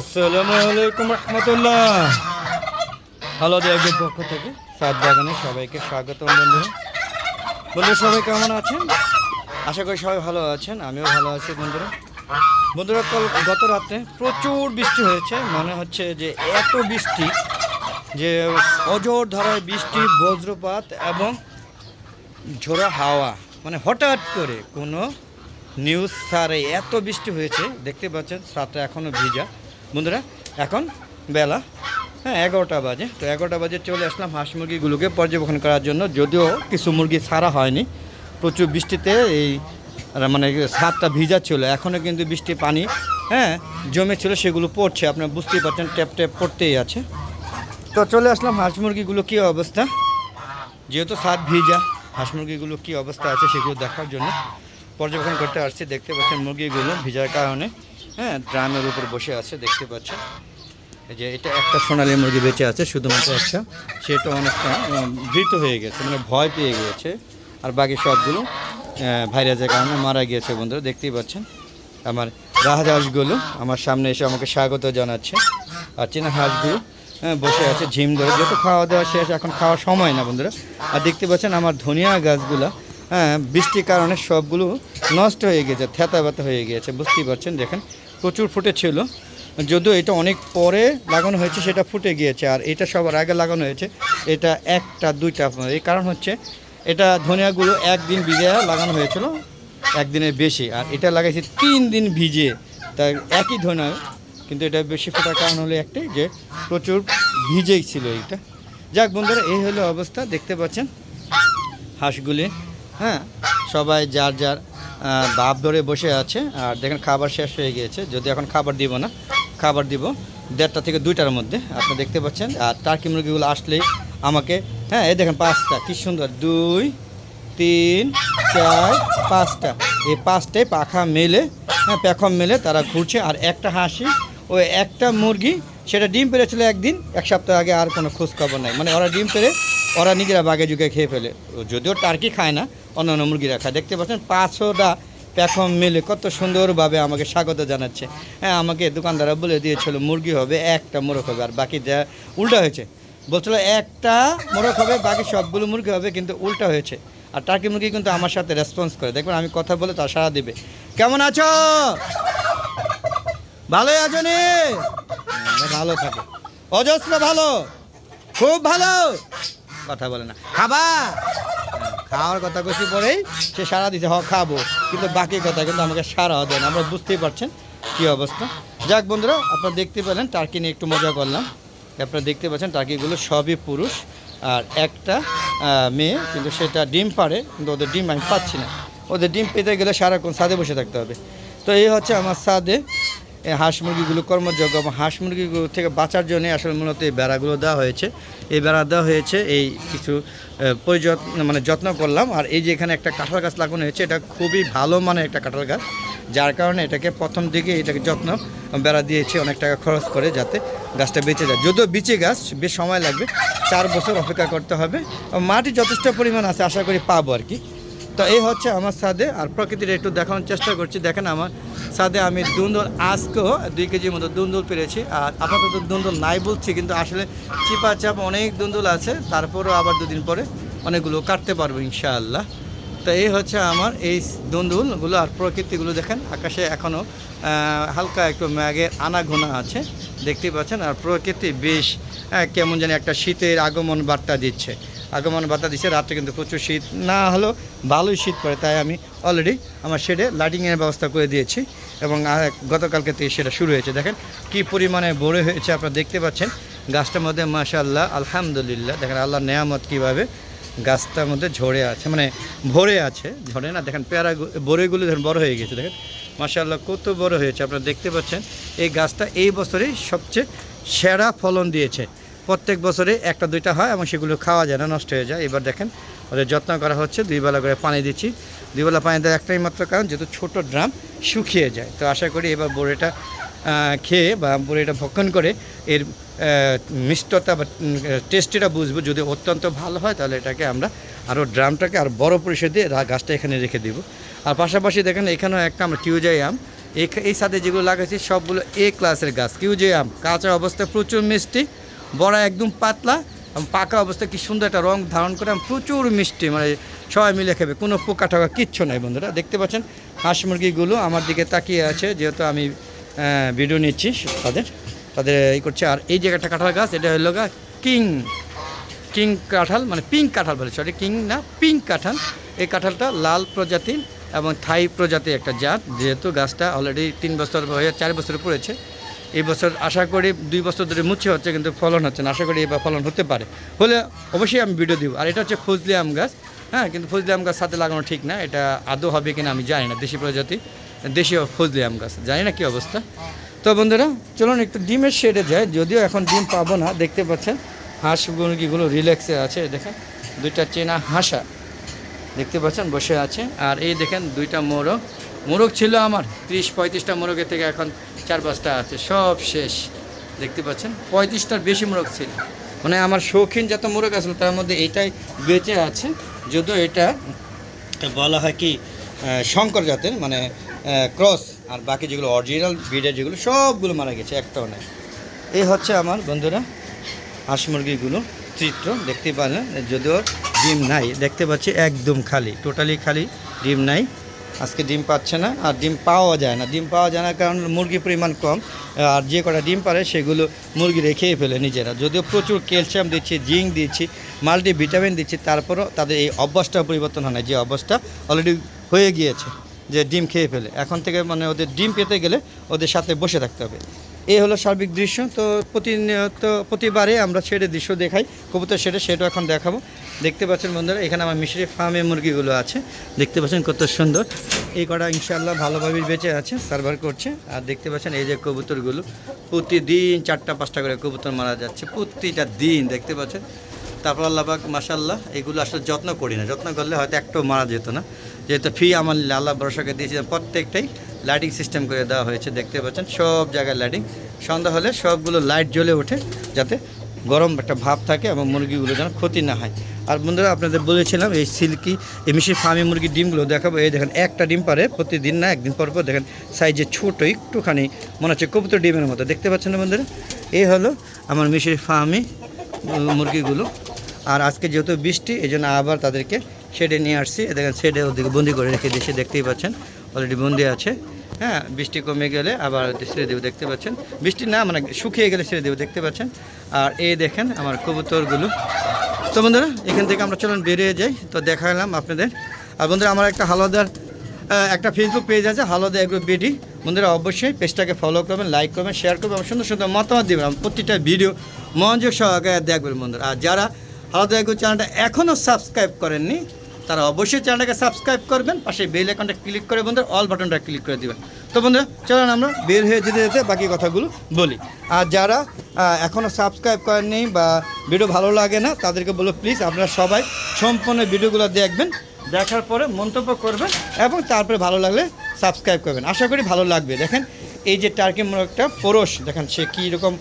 আসসালামু আলাইকুম রহমতুল্লাহ হ্যালো দেবের পক্ষ থেকে সাত বাগানে সবাইকে স্বাগতম, বন্ধুরা। বন্ধুরা, সবাই কেমন আছেন? আশা করি সবাই ভালো আছেন, আমিও ভালো আছি, বন্ধুরা। বন্ধুরা, কাল গত রাতে প্রচুর বৃষ্টি হয়েছে, মনে হচ্ছে যে এত বৃষ্টি যে অজর ধারায় বৃষ্টি, বজ্রপাত এবং ঝোড়া হাওয়া মানে হঠাৎ করে কোনো নিউজ সারে এত বৃষ্টি হয়েছে, দেখতে পাচ্ছেন সাতটা এখনও ভিজা। বন্ধুরা, এখন বেলা হ্যাঁ এগারোটা বাজে। তো এগারোটা বাজে চলে আসলাম হাঁস মুরগিগুলোকে পর্যবেক্ষণ করার জন্য। যদিও কিছু মুরগি ছাড়া হয়নি। প্রচুর বৃষ্টিতে এই মানে সাতটা ভিজা ছিল। এখনও কিন্তু বৃষ্টি পানি হ্যাঁ জমেছিল সেগুলো পড়ছে। আপনারা বুঝতেই পারছেন, ট্যাপ ট্যাপ পড়তেই আছে। তো চলে আসলাম হাঁস মুরগিগুলো কী অবস্থা? যেহেতু সাত ভিজা, হাঁস মুরগিগুলো কী অবস্থা আছে সেগুলো দেখার জন্য পর্যবেক্ষণ করতে আসছি। দেখতে পাচ্ছেন মুরগিগুলো ভিজার কারণে। হ্যাঁ ড্রামের উপর বসে আছে দেখতে পাচ্ছেন। এই যে এটা একটা সোনালী মুরগি বেঁচে আছে শুধুমাত্র একটা। সেটা অনেকটা ভীত হয়ে গেছে মানে ভয় পেয়ে গিয়েছে। আর বাকি সবগুলো ভাইরাসের কারণে মারা গিয়েছে বন্ধুরা দেখতেই পাচ্ছেন। আমার রাজহাঁসগুলো আমার সামনে এসে আমাকে স্বাগত জানাচ্ছে। আর চীনা হাঁসগুলো হ্যাঁ, বসে আছে ঝিম ধরে। যেহেতু খাওয়া দাওয়া শেষ এখন খাওয়ার সময় না বন্ধুরা। আর দেখতে পাচ্ছেন আমার ধনিয়া গাছগুলো হ্যাঁ বৃষ্টির কারণে সবগুলো নষ্ট হয়ে গেছে থেতা ব্যথা হয়ে গিয়েছে বুঝতেই পারছেন? দেখেন, প্রচুর ফুটেছিল। যদিও এটা অনেক পরে লাগানো হয়েছে, সেটা ফুটে গিয়েছে, আর এটা সবার আগে লাগানো হয়েছে, এটা একটা, দুইটা, এই কারণ হচ্ছে এটা ধনিয়াগুলো একদিন ভিজে লাগানো হয়েছিল একদিনের বেশি, আর এটা লাগাইছি তিন দিন ভিজে, তাই একই ধনিয়া, কিন্তু এটা বেশি ফোটার কারণ হলো একটাই যে প্রচুর ভিজেই ছিল এইটা। যাক বন্ধুরা, এই হলো অবস্থা, দেখতে পাচ্ছেন হাঁসগুলি। হ্যাঁ সবাই যার যার বাপ ধরে বসে আছে। আর দেখেন খাবার শেষ হয়ে গিয়েছে। যদি এখন খাবার দিব না, খাবার দিব দেড়টা থেকে দুইটার মধ্যে, আপনি দেখতে পাচ্ছেন। আর টার্কি মুরগিগুলো আসলেই আমাকে হ্যাঁ এই দেখেন পাঁচটা, কি সুন্দর। দুই, তিন, চার, পাঁচটা। এই পাঁচটায় পাখা মেলে হ্যাঁ পেখম মেলে তারা ঘুরছে। আর একটা হাসি ওই একটা মুরগি, সেটা ডিম পেরেছিল একদিন, এক সপ্তাহ আগে আর কোনো খোঁজ খবর নাই। মানে ওরা ডিম পেরে ওরা নিজেরা বাগে যুগে খেয়ে ফেলে। যদিও টার্কি খায় না অন্য অন্য মুরগিরা খায়। দেখতে পাচ্ছেন পাঁচশোটা প্যাখম মিলে কত সুন্দরভাবে আমাকে স্বাগত জানাচ্ছে। হ্যাঁ আমাকে দোকানদাররা বলে দিয়েছিল মুরগি হবে একটা মোরগ হবে। আর বাকি যা উল্টা হয়েছে। বলছিল একটা মোরগ হবে বাকি সবগুলো মুরগি হবে কিন্তু উল্টা হয়েছে। আর টার্কি মুরগি কিন্তু আমার সাথে রেসপন্স করে। দেখবেন আমি কথা বলে তার সারা দিবে। কেমন আছো? ভালোই আছো নি? হ্যাঁ, ভালো থাকে। অজস্র ভালো। খুব ভালো। কথা বলে না। খাবা? খাওয়ার কথা কছি পরেই সে সারা দিতে হ, খাব। কিন্তু বাকি কথা কিন্তু আমাকে সারা দেয় না। আমরা বুঝতেই পারছেন কী অবস্থা। যাক বন্ধুরা, আপনারা দেখতে পেলেন, টার্কি নিয়ে একটু মজা করলাম। আপনারা দেখতে পাচ্ছেন, টার্কিগুলো সবই পুরুষ। আর একটা মেয়ে, কিন্তু সেটা ডিম পারে কিন্তু ওদের ডিম আমি পাচ্ছি না। ওদের ডিম পেতে গেলে সারাক্ষণ সাদে বসে থাকতে হবে। তো এই হচ্ছে আমার সাদে হাঁস মুরগিগুলো কর্মযোগ্য এবং হাঁস মুরগিগুলো থেকে বাঁচার জন্য আসলে মূলত এই বেড়াগুলো দেওয়া হয়েছে। এই বেড়া দেওয়া হয়েছে, এই কিছু পরিযত্ন মানে যত্ন করলাম। আর এই যে এখানে একটা কাঁঠাল গাছ লাগানো হয়েছে, এটা খুবই ভালো মানের একটা কাঁঠাল গাছ। যার কারণে এটাকে প্রথম দিকে এটাকে যত্ন বেড়া দিয়েছে অনেক টাকা খরচ করে যাতে গাছটা বেঁচে যায়। যদিও বিচে গাছ, বেশ সময় লাগবে। চার বছর অপেক্ষা করতে হবে। মাটি যথেষ্ট পরিমাণ আছে, আশা করি পাবো আর কি। তো এই হচ্ছে আমার সাদে, আর প্রকৃতির একটু দেখানোর চেষ্টা করছি। দেখেন আমার সাদে আমি দুন্দুল, আজকেও দুই কেজির মতো দুন্দুল পেরেছি। আর আপাতত দুন্দুল নাই বলছি, কিন্তু আসলে চিপা চাপ অনেক দুন্দুল আছে, তারপরও আবার দুদিন পরে অনেকগুলো কাটতে পারব ইনশাআল্লাহ। তো এই হচ্ছে আমার এই দুন্দুলগুলো আর প্রকৃতিগুলো দেখেন, আকাশে এখনও হালকা একটু ম্যাগের আনাগোনা আছে দেখতেই পাচ্ছেন। আর প্রকৃতি বেশ কেমন জানি একটা শীতের আগমন বার্তা দিচ্ছে। আগমন বার্তা দিচ্ছে রাত্রে কিন্তু প্রচুর শীত। না হলেও ভালোই শীত পড়ে, তাই আমি অলরেডি আমার শেডে লাইটিংয়ের ব্যবস্থা করে দিয়েছি এবং গতকালকে থেকে সেটা শুরু হয়েছে। দেখেন কি পরিমাণে বড় হয়েছে, আপনারা দেখতে পাচ্ছেন। গাছটার মধ্যে মাশাআল্লাহ, আলহামদুলিল্লাহ। দেখেন আল্লাহ নেয়ামত কীভাবে গাছটার মধ্যে ঝরে আছে মানে ভরে আছে। ঝরে না, দেখেন পেয়ারা বড়ইগুলো দেখেন বড় হয়ে গেছে, দেখেন। মাশাআল্লাহ, কত বড় হয়েছে, আপনারা দেখতে পাচ্ছেন। এই গাছটা এই বছরেই সবচেয়ে সেরা ফলন দিয়েছে। প্রত্যেক বছরে একটা দুইটা হয় এবং সেগুলো খাওয়া যায় না, নষ্ট হয়ে যায়। এবার দেখেন, ওদের যত্ন করা হচ্ছে। দুই বেলা করে পানি দিচ্ছি। দুই বেলা পানি দেওয়ার একটাই মাত্র কারণ, যেহেতু ছোটো ড্রাম শুকিয়ে যায়। তো আশা করি এবার বড়িটা খেয়ে বা বড়িটা ভক্ষণ করে এর মিষ্টতা বা টেস্টিটা বুঝব। যদি অত্যন্ত ভালো হয়, তাহলে এটাকে আমরা আরও ড্রামটাকে আর বড় রা- গাছটা এখানে রেখে দিব। আর পাশাপাশি দেখেন, এখানেও একটা আমরা কিউজাই আম। এই সাথে যেগুলো লাগাচ্ছি সবগুলো এ ক্লাসের গাছ। কিউ যে আম, কাঁচা অবস্থায় প্রচুর মিষ্টি। বড়া একদম পাতলা, এবং পাকা অবস্থায় কি সুন্দর একটা রং ধারণ করে প্রচুর মিষ্টি মানে সবাই মিলে খাবে, কোনো পোকা টোকা কিচ্ছু নাই বন্ধুরা, দেখতে পাচ্ছেন হাঁস মুরগিগুলো আমার দিকে তাকিয়ে আছে, যেহেতু আমি ভিডিও নিচ্ছি তাদের তাদের এই করছে, আর এই জায়গাটা কাঁঠাল গাছ, এটা হলো গা কিং কিং কাঁঠাল মানে পিঙ্ক কাঁঠাল বলে সরি কিং না, পিঙ্ক কাঁঠাল, এই কাঁঠালটা লাল প্রজাতির, এবং থাই প্রজাতির একটা জাত, যেহেতু গাছটা অলরেডি তিন বছর হয়ে, চার বছর পড়েছে এই বছর আশা করি দুই বছর ধরে মুছে হচ্ছে, কিন্তু ফলন হচ্ছে না। আশা করি এবার ফলন হতে পারে। হলে অবশ্যই আমি ভিডিও দিব। আর এটা হচ্ছে ফজলি আম গাছ। হ্যাঁ কিন্তু ফজলি আম গাছ সাথে লাগানো ঠিক না। এটা আদৌ হবে কিনা আমি জানি না। দেশি প্রজাতি, দেশীয় ফজলি আম গাছ। জানি না কী অবস্থা। তো বন্ধুরা, চলুন একটু ডিমের শেডে যায় যদিও এখন ডিম পাবো না, দেখতে পাচ্ছেন? হাঁস মুরগিগুলো রিল্যাক্সে আছে, দেখেন। দুইটা চেনা হাঁসা, দেখতে পাচ্ছেন? বসে আছে। আর এই দেখেন দুইটা মোরগ। মোরগ ছিল আমার তিরিশ পঁয়ত্রিশটা মোরগের থেকে এখন চার পাঁচটা আছে, সব শেষ। দেখতে পাচ্ছেন? পঁয়ত্রিশটার বেশি মোরগ ছিল। মানে আমার শৌখিন যত মোরগ আসলো তার মধ্যে এটাই বেঁচে আছে, যদিও এটা বলা হয় কি শঙ্কর জাতের মানে ক্রস, আর বাকি যেগুলো অরিজিনাল ব্রিডের যেগুলো, সবগুলো মারা গেছে একটাও নেই এই হচ্ছে আমার বন্ধুরা, হাঁস মুরগিগুলো, চিত্র, দেখতে পারলেন, যদিও ডিম নাই, দেখতে পাচ্ছি একদম খালি, টোটালি খালি ডিম নাই। আজকে ডিম পাচ্ছে না আর ডিম পাওয়া যায় না। ডিম পাওয়া যায় না কারণ মুরগির পরিমাণ কম, আর যে কটা ডিম পারে সেগুলো মুরগি রেখেই ফেলে নিজেরা। যদিও প্রচুর ক্যালসিয়াম দিচ্ছি, জিঙ্ক দিচ্ছি মাল্টি ভিটামিন দিচ্ছি, তারপরও তাদের এই অভ্যাসটা পরিবর্তন হয় না যে অভ্যাসটা অলরেডি হয়ে গিয়েছে যে ডিম খেয়ে ফেলে। এখন থেকে মানে ওদের ডিম পেতে গেলে ওদের সাথে বসে থাকতে হবে। এই হলো সার্বিক দৃশ্য। তো প্রতিনিয়ত, প্রতিবারে আমরা ছেড়ে দৃশ্য দেখাই। কবুতর ছেড়ে সেটা এখন দেখাবো। দেখতে পাচ্ছেন বন্ধুরা, এখানে আমার মিশরি ফার্মে মুরগিগুলো আছে। দেখতে পাচ্ছেন কত সুন্দর। এই কটা ইনশাল্লাহ ভালোভাবে বেঁচে আছে সার্ভার করছে। আর দেখতে পাচ্ছেন এই যে কবুতরগুলো, প্রতিদিন চারটা, পাঁচটা করে কবুতর মারা যাচ্ছে, প্রতিটা দিন, দেখতে পাচ্ছেন। তারপর আল্লাহবাক মাসাল্লাহ এগুলো আসলে যত্ন করি না। যত্ন করলে হয়তো একটাও মারা যেত না। যেহেতু ফ্রি আমার আল্লাহ ভরসাকে দিয়েছিলাম প্রত্যেকটাই। লাইটিং সিস্টেম করে দেওয়া হয়েছে, দেখতে পাচ্ছেন, সব জায়গায় লাইটিং সন্ধ্যা হলে সবগুলো লাইট জ্বলে ওঠে, যাতে গরম একটা ভাব থাকে এবং মুরগিগুলো যেন ক্ষতি না হয়। আর বন্ধুরা, আপনাদের বলেছিলাম, এই সিল্কি, এই মিশির ফার্মি মুরগির ডিমগুলো দেখাবো। এই দেখেন, একটা ডিম পারে প্রতিদিন না, একদিন পর পর দেখেন সাইজে ছোটো, একটুখানি, মনে হচ্ছে কবুতর ডিমের মতো। দেখতে পাচ্ছেন না বন্ধুরা? এই হলো আমার মিশির ফার্মি মুরগিগুলো। আর আজকে যেহেতু বৃষ্টি এই আবার তাদেরকে শেডে নিয়ে আসছি। দেখেন, শেডে ওদিকে বন্দি করে রেখে দিয়েছি, দেখতেই পাচ্ছেন। অলরেডি বন্দি আছে। হ্যাঁ বৃষ্টি কমে গেলে আবার ছেড়ে দেবো দেখতে পাচ্ছেন। বৃষ্টি না মানে শুকিয়ে গেলে ছেড়ে দেবো দেখতে পাচ্ছেন। আর এই দেখেন আমার কবুতরগুলো। তো বন্ধুরা, এখান থেকে আমরা চলুন বেরিয়ে যাই। তো দেখালাম আপনাদের। আর বন্ধুরা, আমার একটা হালদার একটা ফেসবুক পেজ আছে, হালদা এগ্রো বিডি। বন্ধুরা, অবশ্যই পেজটাকে ফলো করবেন লাইক করবেন শেয়ার করবেন এবং সুন্দর সুন্দর মতামত দেবেন। প্রতিটা ভিডিও মনোযোগ সহকারে দেখবেন বন্ধুরা। আর যারা হালদা এগ্রো চ্যানেলটা এখনও সাবস্ক্রাইব করেননি তারা অবশ্যই চ্যানেলটাকে সাবস্ক্রাইব করবেন, পাশে বেল আইকনটা ক্লিক করে বন্ধুরা অল বাটনটা ক্লিক করে দিবেন। তো বন্ধুরা, চলুন আমরা বের হয়ে যেতে যেতে বাকি কথাগুলো বলি। আর যারা এখনও সাবস্ক্রাইব করেননি বা ভিডিও ভালো লাগে না, তাদেরকে বলো প্লিজ আপনারা সবাই সম্পূর্ণ ভিডিওগুলো দেখবেন, দেখার পরে মন্তব্য করবেন এবং তারপরে ভালো লাগলে সাবস্ক্রাইব করবেন। আশা করি ভালো লাগবে। দেখেন, এই যে টার্কি মোরগটা পরশ, দেখেন সে কী রকম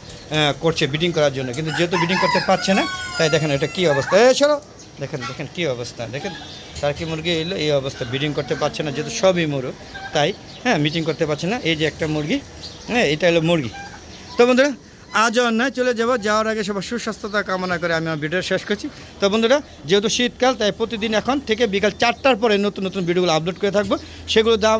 করছে বিডিং করার জন্য। কিন্তু যেহেতু বিডিং করতে পারছে না, তাই দেখেন এটা কী অবস্থা। এ, চলো। দেখেন দেখেন কী অবস্থা। দেখেন টার্কি মুরগি এলো? এই অবস্থা ব্রিডিং করতে পারছে না, যেহেতু সবই মুরগ, তাই হ্যাঁ মিটিং করতে পারছে না। এই যে একটা মুরগি হ্যাঁ এটা হলো মুরগি। তো বন্ধুরা, আজ অন্যায় চলে যাব, যাওয়ার আগে সবার সুস্বাস্থ্যতা কামনা করে আমি আমার ভিডিও শেষ করছি। তো বন্ধুরা, যেহেতু শীতকাল, তাই প্রতিদিন এখন থেকে বিকাল চারটার পরে নতুন নতুন ভিডিওগুলো আপলোড করে থাকব। সেগুলো দাম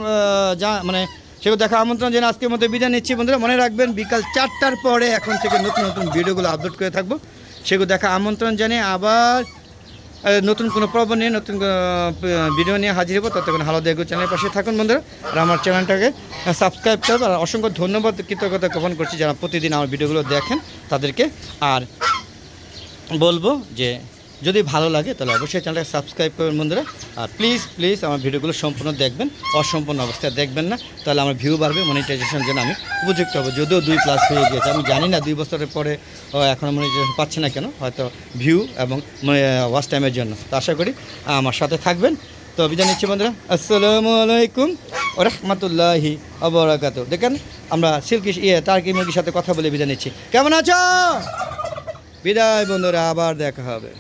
যা মানে সেগুলো দেখা আমন্ত্রণ জানিয়ে আজকের মধ্যে বিদায় নিচ্ছি। বন্ধুরা, মনে রাখবেন, বিকাল চারটার পরে এখন থেকে নতুন নতুন ভিডিওগুলো আপলোড করে থাকব। সেগুলো দেখা আমন্ত্রণ জানিয়ে আবার নতুন কোনো পর্ব নিয়ে, নতুন ভিডিও নিয়ে হাজির হব, ততক্ষণ হালো দেখো চ্যানেলের পাশে থাকুন বন্ধুরা। আর আমার চ্যানেলটাকে সাবস্ক্রাইব করবেন আর অসংখ্য ধন্যবাদ, কৃতজ্ঞতা জ্ঞাপন করছি যারা প্রতিদিন আমার ভিডিওগুলো দেখেন তাদেরকে। আর বলব যে যদি ভালো লাগে, তাহলে অবশ্যই চ্যানেলটাকে সাবস্ক্রাইব করবেন বন্ধুরা। আর প্লিজ প্লিজ আমার ভিডিওগুলো সম্পূর্ণ দেখবেন, অসম্পূর্ণ অবস্থায় দেখবেন না। তাহলে আমার ভিউ বাড়বে মনিটাইজেশন জন্য আমি উপযুক্ত হব। যদিও দুই প্লাস হয়ে গিয়েছে, আমি জানি না দুই বছরের পরে এখনও মনিটাইজেশন পাচ্ছে না কেন, হয়তো ভিউ এবং ওয়াচ টাইমের জন্য। তো আশা করি আমার সাথে থাকবেন। তো অভিযান নিচ্ছি বন্ধুরা। আসসালামু আলাইকুম রহমতুল্লাহি অবরাকাত দেখেন, আমরা সিল্কি ইয়ে টার্কি মুরগির সাথে কথা বলে বিদায় নিচ্ছি। কেমন আছো? বিদায় বন্ধুরা, আবার দেখা হবে।